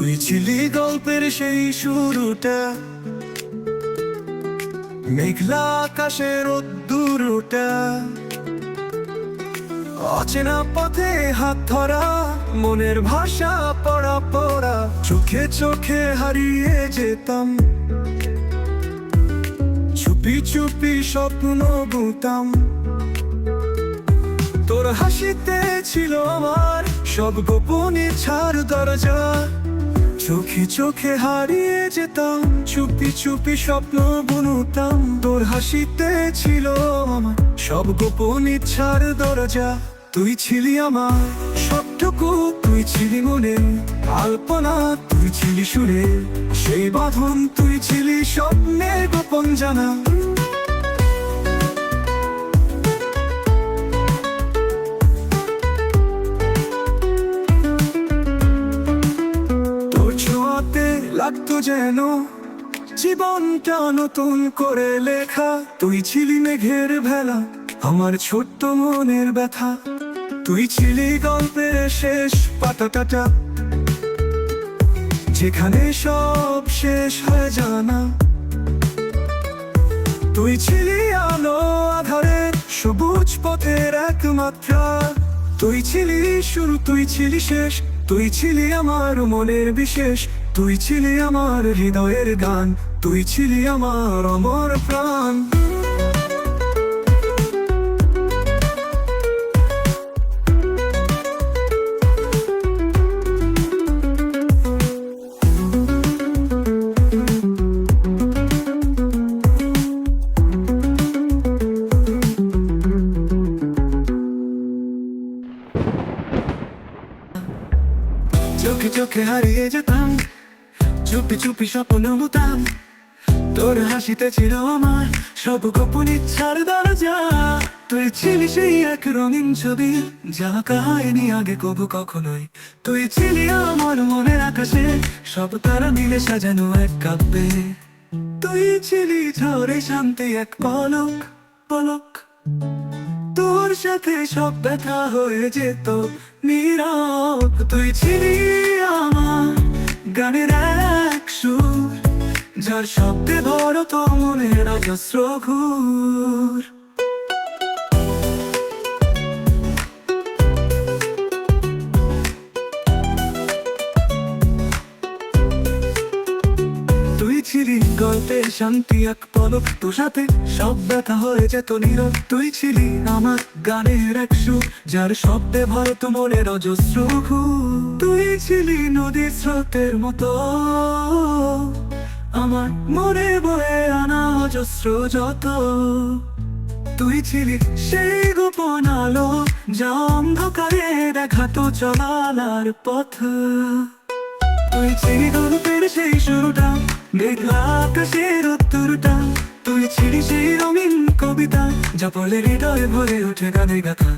তুই ছিলি গল্পের সেই শুরুটা। মেঘলা আকাশের রোদ্দুরটা অচেনা পথে হাত ধরা, মনের ভাষা পড়া পড়া, চোখে চোখে হারিয়ে যেতাম। চুপি চুপি স্বপ্ন বুতাম তোর হাসিতে ছিল আমার সব গোপনে ছাড় দরজা। চোখে চোখে হারিয়ে যেতাম, চুপি চুপি স্বপ্ন বুনতাম তোর হাসিতে ছিল আমার সব গোপন ইচ্ছার দরজা। তুই ছিলি আমার সবটুকু, তুই ছিলি মনে আলপনা, তুই ছিলি সুরে, সেই বাঁধন তুই ছিলি স্বপ্নের গোপন জানা। লাগতো যেন। জীবনটা নতুন করে লেখা। তুই ছিলি মেঘের ভেলা, আমার ছোট্ট মনের ব্যথা। তুই ছিলি গল্পের শেষ পাতাটা যেখানে সব শেষ হয়ে জানা। তুই ছিলি আলো আধারের সবুজ পথের একমাত্র। তুই ছিলি শুরু, তুই ছিলি শেষ। তুই ছিলি আমার মনের বিশেষ। তুই ছিলি আমার হৃদয়ের গান তুই ছিলি আমার অমর প্রাণ। চোখে চোখে হারিয়ে যেতাম চুপি চুপি স্বপ্ন হতাম তোর হাসিতে ছিল আমার সব গোপন ইচ্ছার দরজা। তুই ছিলি সেই এক রঙিন ছবি, যা কাহিনী আগে কবু কখনোই। তুই ছিলি আমার মনের আকাশে, সব তারা মিলে সাজানো এক কাব্যে। তুই ছিলি ঝড়ে শান্তি এক পলক পলক। তোর সাথে সব ব্যথা হয়ে যেত, নীরব। তুই ছিলি আমার গানের যার শব্দে ভরো তো মনের অজস্র ঘুর। ছিলি গল্পে শান্তি, এক পলক সাথে সব ব্যথা হয়ে যেত নীরব। তুই ছিলি আমার গানের এক সুর, যার শব্দে ভরত মনের অজস্র। তুই ছিলি নদীর স্রোতের মতো। আমার মনে বয়ে আনা অজস্র যত তুই ছিলি সেই গোপন আলো যা অন্ধকারে দেখাতো চলালার পথ। তুই ছিলি গল্পের সেই শুরুটা মেঘলা আকাশের উত্তরটা। তুই ছিলি সেই রঙিন কবিতা যা পড়লে হৃদয়ে ভরে ওঠে গানে গাথা।